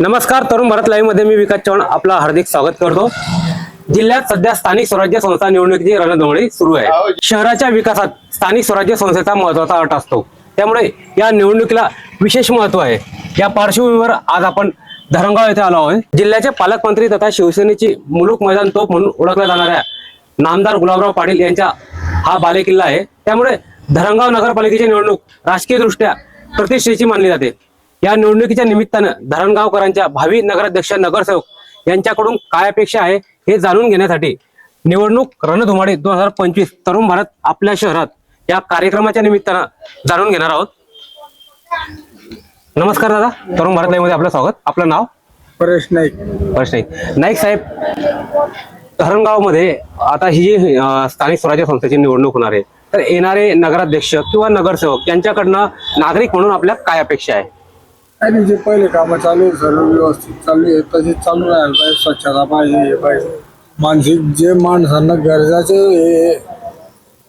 नमस्कार तरुण भारत लाईव्हमध्ये मी विकास चव्हाण आपलं हार्दिक स्वागत करतो. जिल्ह्यात सध्या स्थानिक स्वराज्य संस्था निवडणुकीची रणधुमाळी सुरू आहे. शहराच्या विकासात स्थानिक स्वराज्य संस्थेचा महत्त्वाचा अट असतो. त्यामुळे या निवडणुकीला विशेष महत्त्व आहे. या पार्श्वभूमीवर आज आपण धरणगाव येथे आलो आहे जिल्ह्याचे पालकमंत्री तथा शिवसेनेची मुलूक मैदान तोप म्हणून ओळखल्या जाणाऱ्या नामदार गुलाबराव पाटील यांचा हा बालेकिल्ला आहे. त्यामुळे धरणगाव नगरपालिकेची निवडणूक राजकीय दृष्ट्या प्रतिष्ठेची मानली जाते. या निवडणुकीच्या निमित्तानं धरणगावकरांच्या भावी नगराध्यक्ष नगरसेवक यांच्याकडून काय अपेक्षा आहे हे जाणून घेण्यासाठी निवडणूक रणधुमाळी दोन हजार पंचवीस तरुण भारत आपल्या शहरात या कार्यक्रमाच्या निमित्तानं जाणून घेणार आहोत. नमस्कार दादा तरुण भारत मध्ये आपलं स्वागत. आपलं नाव? परेश नाईक. प्रश्न आहे नाईक साहेब धरणगावमध्ये आता ही जी स्थानिक स्वराज्य संस्थेची निवडणूक होणार आहे तर येणारे नगराध्यक्ष किंवा नगरसेवक यांच्याकडनं नागरिक म्हणून आपल्या काय अपेक्षा आहे? आणि जे पहिले कामं चालू आहे सर्व व्यवस्थित चालू आहे तसे चालू राहायला पाहिजे स्वच्छता पाहिजे हे पाहिजे. मानसिक जे माणसांना गरजाचे हे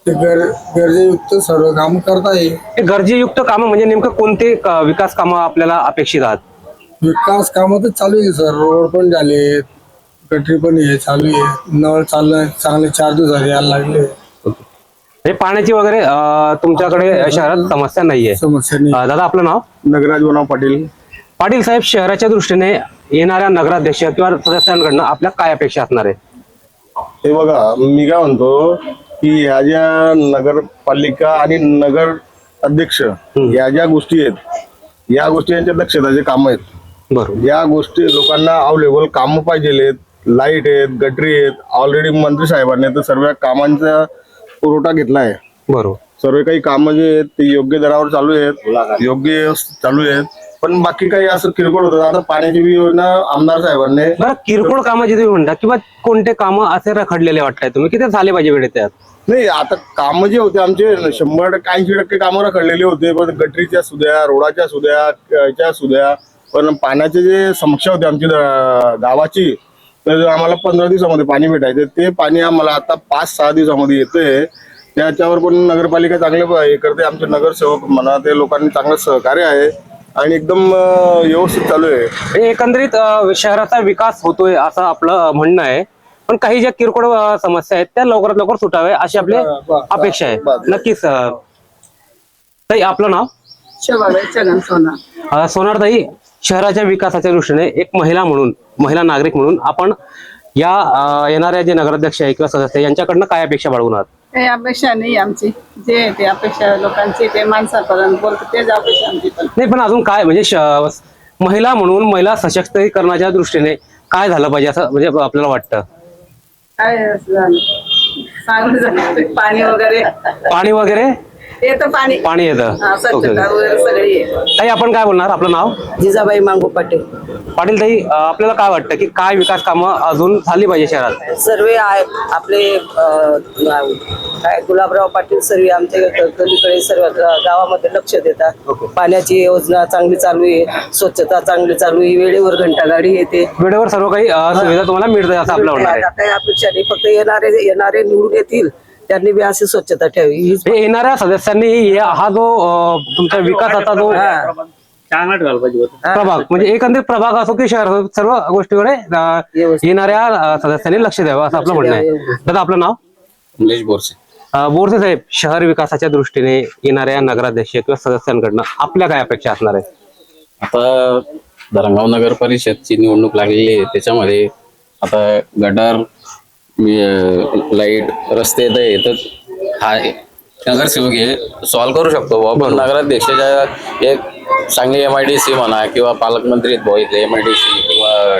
ते गर गरजेयुक्त सर्व काम करता येईल. हे गरजेयुक्त कामं म्हणजे नेमकं कोणते क- विकास कामं आपल्याला अपेक्षित आहात? विकास कामं तर चालू आहे सर. रोड पण झाले गटरी पण हे चालू आहे नळ चाललं चांगले चार दिवस झाले यायला लागले. हे पाण्याची वगैरे अं, तुमच्याकडे शहरात समस्या नाहीये. समस्या नाही. अं, दादा आपलं नाव? नगराज वनाव पाटील. पाटील साहेब शहराच्या दृष्टीने येणाऱ्या नगराध्यक्ष किंवा सदस्यांकडनं आपल्या काय अपेक्षा असणार आहे? हे बघा मी काय म्हणतो की ह्या ज्या नगरपालिका आणि नगर अध्यक्ष या ज्या गोष्टी आहेत या गोष्टी यांच्या दक्षताचे काम आहेत. बरोबर. या गोष्टी लोकांना अवेलेबल कामं पाहिजे आहेत लाइट आहेत गटरी आहेत. ऑलरेडी मंत्री साहेबांनी तर सर्व कामांचा पुरवठा घेतला आहे बरोबर. सर्व काही कामं जे आहेत ते योग्य दरावर चालू आहेत योग्य चालू आहेत. पण बाकी काही असं किरकोळ होतं. आता पाण्याची बी योजना आमदार साहेबांनी बरं किरकोळ कामं जे तुम्ही म्हणता किंवा कोणते कामं असे रखडलेले वाटताय तुम्ही? किती झाले पाहिजे वेळेत त्यात? नाही आता कामं जे होते आमचे शंभर टक्के ऐंशी टक्के कामं रखडलेली होते. पण गटरीच्या सुद्या रोडाच्या सुद्या याच्या सुद्या पण पाण्याचे जे समस्या होती आमची गावाची तर आम्हाला पंधरा दिवसामध्ये पाणी भेटायचं. ते पाणी आम्हाला आता पाच सहा दिवसामध्ये येतंय. त्याच्यावर पण नगरपालिका चांगले हे करते. आमचे नगरसेवक म्हणा ते लोकांनी चांगलं सहकार्य आहे. आणि एकदम अं, व्यवस्थित चालू आहे. एकंदरीत अं, शहराचा विकास होतोय असं आपलं म्हणणं आहे. पण काही ज्या किरकोळ अं, समस्या आहेत त्या लवकरात लवकर सुटाव्या अशी आपली अपेक्षा आहे. नक्कीच अं, ताई आपलं नाव? शेवाळे चलन सोना अं, सोनारताई शहराच्या विकासाच्या दृष्टीने एक महिला म्हणून महिला नागरिक म्हणून आपण या येणाऱ्या जे नगराध्यक्ष आहे किंवा सदस्य यांच्याकडनं काय अपेक्षा बाळगून आहात? काही अपेक्षा नाही आमची. जे ते अपेक्षा लोकांची ते माणसापर्यंत बोलतो तेच अपेक्षा आमची पण. नाही पण अजून काय म्हणजे श- महिला म्हणून महिला सशक्तीकरणाच्या दृष्टीने काय झालं पाहिजे असं म्हणजे आपल्याला वाटतं? काय असं झालं? चांगलं झालं पाणी वगैरे. पाणी वगैरे? येतं पाणी. पाणी येतं. हा, ओके, ओके. स्वच्छता वगैरे सगळी आहे. ताई आपण काय बोलणार? आपलं नाव? जिजाबाई मांगू पाटील. पाटील ताई अं, आपल्याला काय वाटतं की काय विकास कामं अजून झाली पाहिजे शहरात? सर्वे आहे आपले अं, काय गुलाबराव पाटील सर्वे आमच्या ग- गलीकडे सर्व ग- गावामध्ये लक्ष देतात. पाण्याची योजना चांगली चालू आहे. स्वच्छता चांगली चालू आहे. वेळेवर घंटा गाडी येते. वेळेवर सर्व काही अं, सुविधा तुम्हाला मिळते असं आपलं आहे. आता काही अपेक्षा नाही. फक्त येणारे येणारे निवडून येतील. त्यांनी बी अशी स्वच्छता ठेवी हीच हे येणाऱ्या सदस्यांनी या- हा जो अं, तुमच्या विकासाचा जो प्रभाग म्हणजे एकंदरीत प्रभाग असो की शहर असो, सर्व गोष्टीकडे अं, व्यवस्थित. येणाऱ्या अं, सदस्यांनी लक्ष द्यावं असं आपलं म्हणणं आहे. दादा आपलं नाव? निलेश बोरसे. अं, बोरसे साहेब शहर विकासाच्या दृष्टीने येणाऱ्या नगराध्यक्ष किंवा सदस्यांकडनं आपल्या काय अपेक्षा असणार आहे आता धरणगाव नगर परिषदची निवडणूक लागलेली आहे. त्याच्यामध्ये आता गटार लाइट रस्ते तर येतच हा नगरसेवक हे सॉल्व्ह करू शकतो. बुवा. पण नगराध्यक्षाच्या एक चांगली एम आय डी सी म्हणा किंवा पालकमंत्री इथले एम आय डी सी किंवा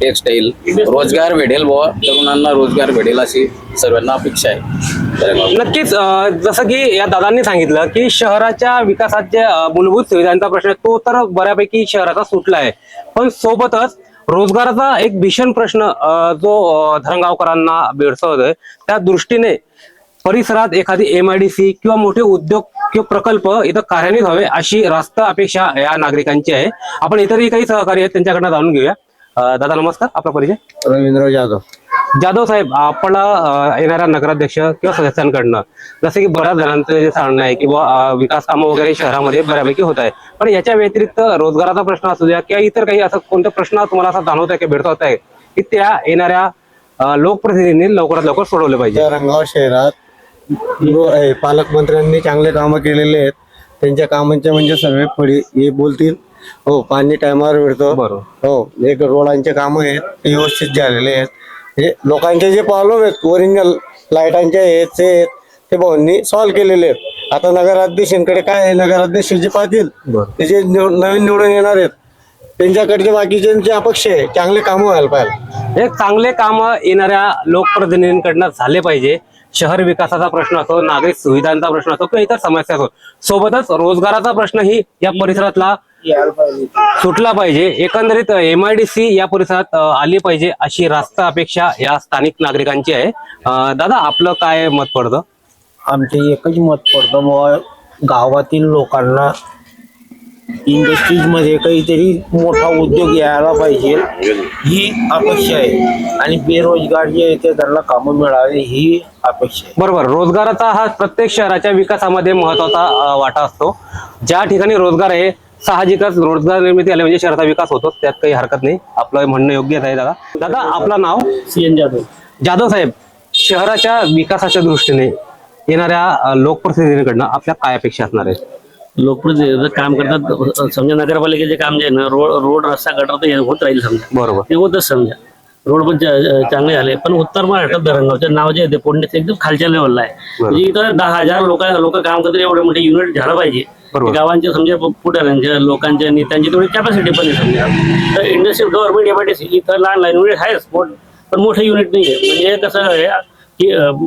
टेक्सटाईल रोजगार भेटेल बुवा तरुणांना रोजगार भेटेल अशी सर्वांना अपेक्षा आहे. नक्कीच जसं की या दादांनी सांगितलं की शहराच्या विकासात जे मूलभूत सुविधांचा प्रश्न आहे तो तर बऱ्यापैकी शहराचा सुटला आहे पण सोबतच रोजगाराचा एक भीषण प्रश्न जो धरणगावकरांना भेडसावतोय त्या दृष्टीने परिसरात एखादी एम आय डी सी किंवा मोठे उद्योग किंवा प्रकल्प इथं कार्यान्वित व्हावे अशी रास्त अपेक्षा या नागरिकांची आहे. आपण इतरही काही सहकारी आहेत त्यांच्याकडनं जाणून घेऊया. दादा नमस्कार. आपला परिचय? रवींद्र जाधव. जाधव साहेब आपला येणाऱ्या नगराध्यक्ष किंवा सदस्यांकडनं जसं की बऱ्याच जणांचं जे सांगणं आहे की बुवा, अ, विकास कामं वगैरे शहरामध्ये बऱ्यापैकी होत आहे पण याच्या व्यतिरिक्त रोजगाराचा प्रश्न असू द्या किंवा इतर काही असं कोणते प्रश्न तुम्हाला असं जाणवत आहे की भेडसावत आहे की त्या येणाऱ्या लोकप्रतिनिधींनी लवकरात लवकर सोडवले पाहिजे. रंगाव शहरात पालकमंत्र्यांनी चांगले कामं केलेले आहेत. त्यांच्या कामांचे म्हणजे सर्व फळी हे बोलतील. हो पाणी टायमावर मिळतो. बरोबर. हो एक रोडांचे कामं आहेत ते व्यवस्थित झालेले आहेत. हे लोकांचे जे प्रॉब्लेम आहेत ओरिजिनल लाईटांचे आहेत ते आहेत, ते भाऊंनी सॉल्व्ह केलेले आहेत. आता नगराध्यक्षांकडे काय आहे? नगराध्यक्ष जे पाहतील ते जे निव- नवीन निवडून येणार आहेत त्यांच्याकडचे बाकीच्यांची अपेक्षा आहे चांगले कामं व्हायला पाहिजे. हे चांगले काम येणाऱ्या लोकप्रतिनिधींकडनं झाले पाहिजे. शहर विकासाचा प्रश्न असो नागरिक सुविधांचा प्रश्न असो किंवा इतर समस्या असो सोबतच रोजगाराचा प्रश्नही या परिसरातला सुटला पाहिजे. एकंदरीत एम आय डी सी या परिसरात आली पाहिजे अशी रास्त अपेक्षा या स्थानिक नागरिकांची आहे. दादा आपलं काय मत पडतं? आमचे एकच मत पडतं बुवा गावातील लोकांना इंडस्ट्रीजमध्ये काहीतरी मोठा उद्योग यायला पाहिजे ही अपेक्षा आहे. आणि बेरोजगार जे आहे ते त्यांना कामं मिळावे ही अपेक्षा आहे. बरोबर. रोजगाराचा हा प्रत्येक शहराच्या विकासामध्ये महत्त्वाचा वाटा असतो. ज्या ठिकाणी रोजगार आहे साहजिकच रोजगार निर्मिती आली म्हणजे शहराचा विकास होतो त्यात काही हरकत नाही. आपलं म्हणणं योग्यच आहे दादा. दादा आपलं नाव? C N Jadhav. जाधव साहेब शहराच्या विकासाच्या दृष्टीने येणाऱ्या लोकप्रतिनिधींकडनं आपल्या काय अपेक्षा असणार आहेत? लोकप्रतिनिधी काम करतात समजा नगरपालिकेचे काम जे आहे ना रोड रोड रस्ता गटर तर हे होत राहील समजा. बरोबर. ते होतच समजा. रोड पण चा- चांगले झाले पण उत्तर महाराष्ट्रात धरणगावचे नाव जे आहे ते एकदम खालच्या लेवलला आहे. म्हणजे इथं दहा हजार लोक लोक काम करतात एवढे मोठे युनिट झालं पाहिजे. बरोबर. समजा पुढाऱ्यांच्या लोकांच्या नेत्यांची तेवढी कॅपॅसिटी पण आहे समजा तर इंडस्ट्रियल गव्हर्नमेंट एमआयडीसी इथं लहान लहान युनिट आहेच मोठ पण मोठं युनिट नाही आहे म्हणजे कसं आहे की अं,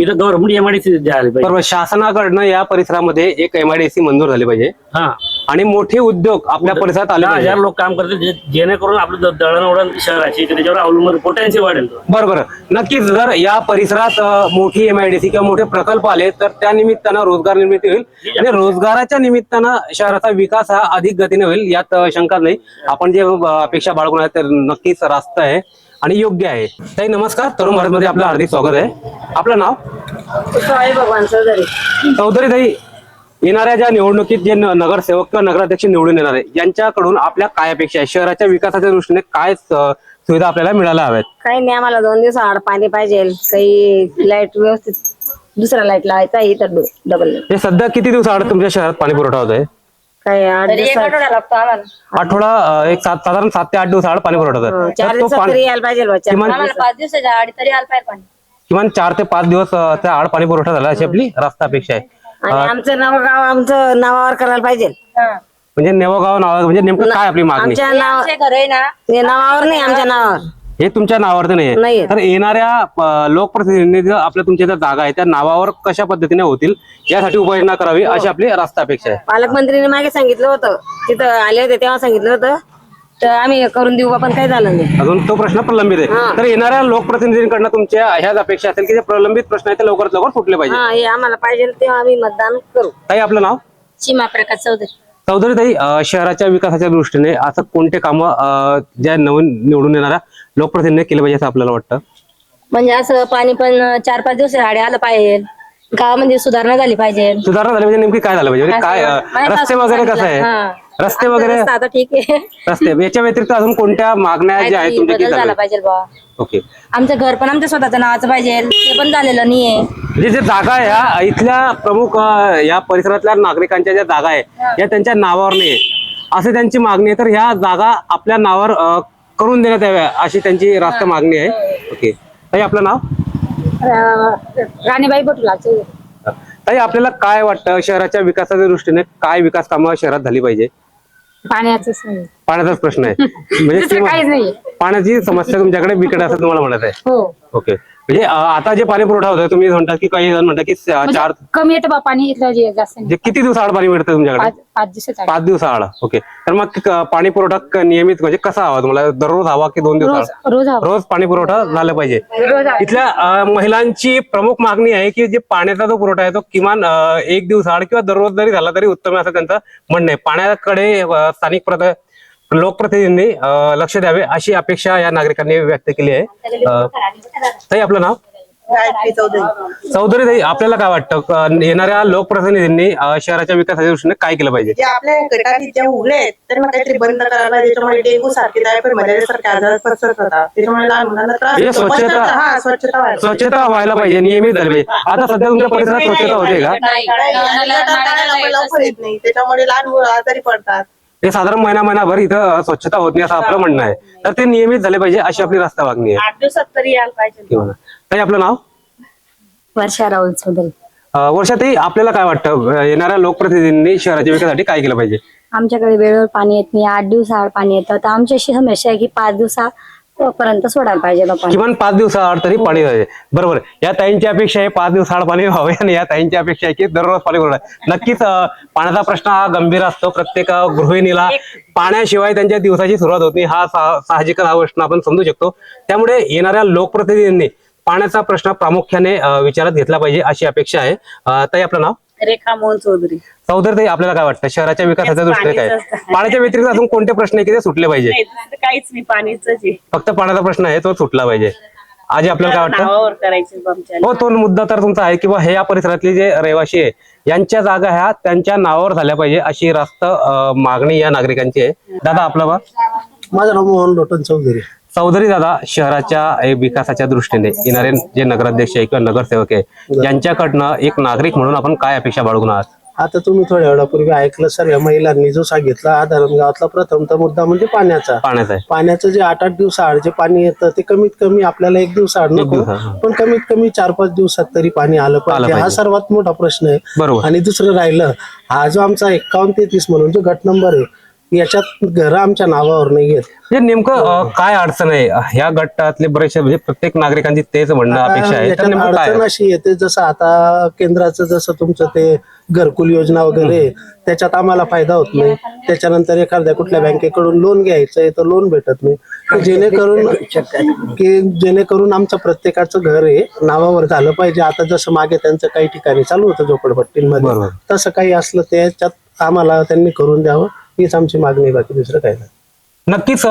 इथं गव्हर्नमेंट एमआयडीसी झाली पाहिजे. बरोबर शासनाकडनं या परिसरामध्ये एक एमआयडीसी मंजूर झाली पाहिजे. हा. आणि मोठे उद्योग आपल्या परिसरात आले दहा पाहिजे. हजार लोक काम करतात जे- जेणेकरून आपलं द- दळणवळण शहराची त्याच्यावर अवलंबून पोटॅन्शियल वाढेल. बरोबर. नक्कीच जर या परिसरात अ, मोठी एमआयडीसी किंवा मोठे प्रकल्प आले तर त्या निमित्तानं रोजगार निर्मिती होईल. आणि रोजगाराच्या निमित्तानं शहराचा विकास हा अधिक गतीने होईल यात अ, शंका नाही. आपण जे अ, अपेक्षा बाळगून आहे तर नक्कीच रास्त आहे. आणि योग्य आहे. ताई नमस्कार. तरुण भारतमध्ये आपलं हार्दिक स्वागत आहे. आपलं नाव? भगवान चौधरी. चौधरी ताई येणाऱ्या ज्या निवडणुकीत जे नगरसेवक किंवा नगराध्यक्ष निवडून येणार आहे यांच्याकडून आपल्या काय अपेक्षा आहे? शहराच्या विकासाच्या दृष्टीने काय सुविधा आपल्याला मिळायला हव्यात? काही नाही आम्हाला दोन दिवस आड पाणी पाहिजे. काही लाइट व्यवस्थित दुसरा लाइट लावायचा तर डबल हे सध्या किती दिवसाआड तुमच्या शहरात पाणी पुरवठा होत आहे काही आठ दिवसात? लागतो आम्हाला. आठवडा अ, एक सात साधारण सात ते आठ दिवसाआड पाणी पुरवठा होत. आहे. चार तर तो दिवसात पाणी- तरी यायला पाहिजे चार पाच दिवसाच्या आडी तरी यायला पाहिजे पाणी. किमान चार ते पाच दिवस अ, त्या आड पाणी पुरवठा झाला अशी आपली रास्त अपेक्षा आहे. आणि आमचं नाव गाव आमचं नावावर करायला पाहिजे. म्हणजे नेवगाव नाव म्हणजे नेमकं काय आपली मागणी? आमच्या नाव हे नावावर नाही आमच्या नावावर. हे तुमच्या नावावरती नाही नाहीये. तर येणाऱ्या अ, लोकप्रतिनिधी आपल्या तुमच्या ज्या जागा आहे त्या नावावर कशा पद्धतीने होतील यासाठी उपाययोजना करावी अशी आपली रास्त अपेक्षा आहे. पालकमंत्रीने मागे सांगितलं होतं. तिथं आले होते तेव्हा सांगितलं होतं. तर आम्ही करून देऊ बा, पण काही झालं नाही. अजून तो प्रश्न प्रलंबित आहे. तर येणाऱ्या लोकप्रतिनिधींकडनं तुमच्या ह्याच अपेक्षा असेल की जे प्रलंबित प्रश्न आहेत ते लवकरात लवकर सुटले पाहिजे. हा हे आम्हाला पाहिजे तेव्हा आम्ही मतदान करू. ताई आपलं नाव? सीमा प्रकाश चौधरी. चौधरीताई शहराच्या विकासाच्या दृष्टीने असं कोणते कामं ज्या नवीन निवडून येणाऱ्या लोकप्रतिनिधी केले पाहिजे असं आपल्याला वाटतं? म्हणजे असं पाणी पण चार पाच दिवस आडे आलं पाहिजे. गावामध्ये सुधारणा झाली पाहिजे? सुधारणा झाली म्हणजे नेमकी काय झालं पाहिजे? म्हणजे काय अ, रस्ते वगैरे कसं आहे. रस्ते वगैरे? रस्ता आता ठीक आहे. रस्ते याच्या व्यतिरिक्त अजून कोणत्या मागण्या ज्या आहेत काहीतरी तुमच्या बदल किती झाला झाल्या? पाहिजे बा ओके. आमचं घर पण आमच्या स्वतःच्या नावाचं पाहिजे. ते पण झालेलं नाहीये. म्हणजे जे जागा आहे ह्या इथल्या प्रमुख अ, या परिसरातल्या नागरिकांच्या ज्या जागा आहे या त्यांच्या नावावर नाही असे त्यांची मागणी आहे तर ह्या जागा आपल्या नावावर अ, करून देण्यात याव्या अशी त्यांची रास्त मागणी आहे. ओके. ताई आपलं नाव? राणीबाई बटुला ताई आपल्याला काय वाटतं? शहराच्या विकासाच्या दृष्टीने काय विकास कामं शहरात झाली पाहिजे? पाण्याचं पाण्याचाच प्रश्न आहे. म्हणजे किंवा- पाण्याची समस्या तुमच्याकडे बिकट असं तुम्हाला म्हणत आहे. हो. ओके म्हणजे अ, आता जे पाणी पुरवठा होतोय तुम्ही म्हणता की काही जण म्हणतात की स- चार कमी येतं बा पाणी इथलं जे जास्त नाही. म्हणजे किती दिवसाआड पाणी मिळतं तुमच्याकडे? पाच पाच दिवसात पाच दिवसाआड ओके. तर मग क- पाणी पुरवठा क- नियमित म्हणजे कसा हवा तुम्हाला? दररोज हवा की दोन रोज दिवसाआड रोज हवं. रोज पाणी पुरवठा झाला पाहिजे. रोज हवं. इथल्या अ, महिलांची प्रमुख मागणी आहे की जे पाण्याचा जो पुरवठा आहे तो किमान अ, एक दिवसाआड किंवा दररोज जरी झाला तरी उत्तम आहे असं त्यांचं म्हणणं आहे. पाण्याकडे अ, स्थानिक प्रद- लोकप्रतिनिधींनी लक्ष द्यावे अशी अपेक्षा या नागरिकांनी व्यक्त केली आहे. ताई आपलं नाव? चौधरी. ताई आपल्याला काय वाटतं? येणाऱ्या लोकप्रतिनिधींनी शहराच्या विकासाच्या दृष्टीने काय केलं पाहिजे? जे आपल्या गटात ज्या उघडे आहेत त्यांना काहीतरी बंद करायला पाहिजे. त्याच्यामुळे डेंगू सारखे टायफॉइड मलेरिया सारखे आजार पसरत होतात त्याच्यामुळे लहान मुलांना त्रास म्हणजे. स्वच्छता- स्वच्छता- हा स्वच्छता व्हायला पाहिजे. नियमित झाली पाहिजे. आता सध्या तुमच्या परिसरात स्वच्छता होते का? त्याच्यामुळे लहान मुलं आजारी पडतात. ते साधारण महिना महिनाभर इथं स्वच्छता होत नाही असं आपलं म्हणणं आहे. तर ते नियमित झाले पाहिजे अशी आपली रस्ता मागणी आहे. आठ दिवसात तरी यायला पाहिजे. किंवा ताई आपलं नाव? वर्षा राहुल चौधरी अं, वर्षाताई आपल्याला काय वाटतं? अं, येणाऱ्या लोकप्रतिनिधींनी शहराच्या विकासासाठी काय केलं पाहिजे? आमच्याकडे वेळेवर पाणी येत नाही आठ दिवसाआड पाणी येतं. तर आमची अशी समस्या आहे की पाच दिवसापर्यंत सोडायला पाहिजे किमान पाच दिवसाआड तरी पाणी पाहिजे बरोबर. या ताईंची अपेक्षा आहे पाच दिवसाआड पाणी व्हावे आणि या ताईंची अपेक्षा आहे की दररोज पाणी पुरवठा. नक्कीच अं, पाण्याचा प्रश्न हा गंभीर असतो. प्रत्येक अं, गृहिणीला पाण्याशिवाय त्यांच्या दिवसाची सुरुवात होत नाही हा सा- साहजिकच हा प्रश्न आपण समजू शकतो. त्यामुळे येणाऱ्या लोकप्रतिनिधींनी पाण्याचा प्रश्न प्रामुख्याने अं, विचारात घेतला पाहिजे अशी अपेक्षा आहे. अं, ताई आपलं नाव? रेखा मोहन चौधरी. चौधरी ताई आपल्याला काय वाटतं? शहराच्या विकासाच्या दृष्टीने काय. पाण्याच्या व्यतिरिक्त अजून कोणते प्रश्न आहे की ते सुटले पाहिजे? काहीच नाही पाणीच फक्त पाण्याचा प्रश्न आहे तो सुटला पाहिजे. आजी आपल्याला काय वाटतं? नावावर करायचे आमच्या हो तो मुद्दा तर तुमचा आहे किंवा हे या परिसरातले जे रहिवासी आहे यांच्या जागा ह्या त्यांच्या नावावर झाल्या पाहिजे अशी रास्त अं, मागणी या नागरिकांची आहे. दादा आपलं बा? माझं नाव मोहन लोटन चौधरी. चौधरी दादा शहराच्या विकासाच्या दृष्टीने येणारे जे नगराध्यक्ष आहे किंवा नगरसेवक आहे यांच्याकडनं एक नागरिक म्हणून आपण काय अपेक्षा बाळगून आहात? आता तुम्ही थोड्या वेळापूर्वी ऐकलं सर्व महिलांनी जो सांगितला आधारण गावातला प्रथमचा मुद्दा म्हणजे पाण्याचा. पाण्याचा आहे. पाण्याचं जे आठ आठ दिवसाआड जे पाणी येतं ते कमीत कमी आपल्याला एक दिवसाआड नको दिवसाआड. पण कमीत कमी चार पाच दिवसात तरी पाणी आलं पाहिजे. हा पाहिजे. सर्वात मोठा प्रश्न आहे. बरोबर. आणि दुसरं राहिलं हा जो आमचा एक्कावन्न तेहतीस म्हणून जो गट नंबर आहे याच्यात घरं आमच्या नावावर नाही आहेत. म्हणजे नेमकं अं, काय अडचण आहे? ह्या गटातले बरेचसे म्हणजे प्रत्येक नागरिकांची तेच म्हणणं अपेक्षा आहे. तर याच्यात नेमकं काय? अडचण आहे? अशी येते जसं आता केंद्राचं जसं तुमचं ते घरकुल योजना वगैरे त्याच्यात आम्हाला फायदा होत नाही. त्याच्यानंतर एखाद्या कुठल्या बँकेकडून लोन घ्यायचंय तर लोन भेटत नाही. तर जेणेकरून की जेणेकरून आमचं प्रत्येकाचं घर हे नावावर झालं पाहिजे. आता जसं मागे त्यांचं काही ठिकाणी चालू होतं झोपडपट्टींमध्ये बरोबर. तसं काही असलं त्याच्यात आम्हाला त्यांनी करून द्यावं. हीच आमची मागणी आहे, बाकी दुसरं काही नाही. नक्कीच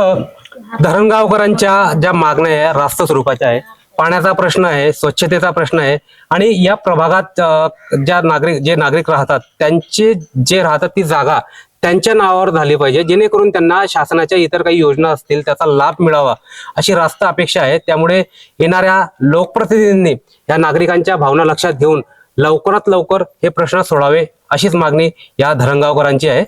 धरणगावकरांच्या ज्या मागण्या आहे रास्त स्वरूपाच्या आहे पाण्याचा प्रश्न आहे स्वच्छतेचा प्रश्न आहे आणि या प्रभागात ज्या नागरिक जे नागरिक राहतात त्यांचे जे राहतात ती जागा त्यांच्या नावावर झाली पाहिजे जेणेकरून त्यांना शासनाच्या इतर काही योजना असतील त्याचा लाभ मिळावा अशी रास्त अपेक्षा आहे. त्यामुळे येणाऱ्या लोकप्रतिनिधींनी या नागरिकांच्या भावना लक्षात घेऊन लवकरात लवकर हे प्रश्न सोडावे अशीच मागणी या धरणगावकरांची आहे.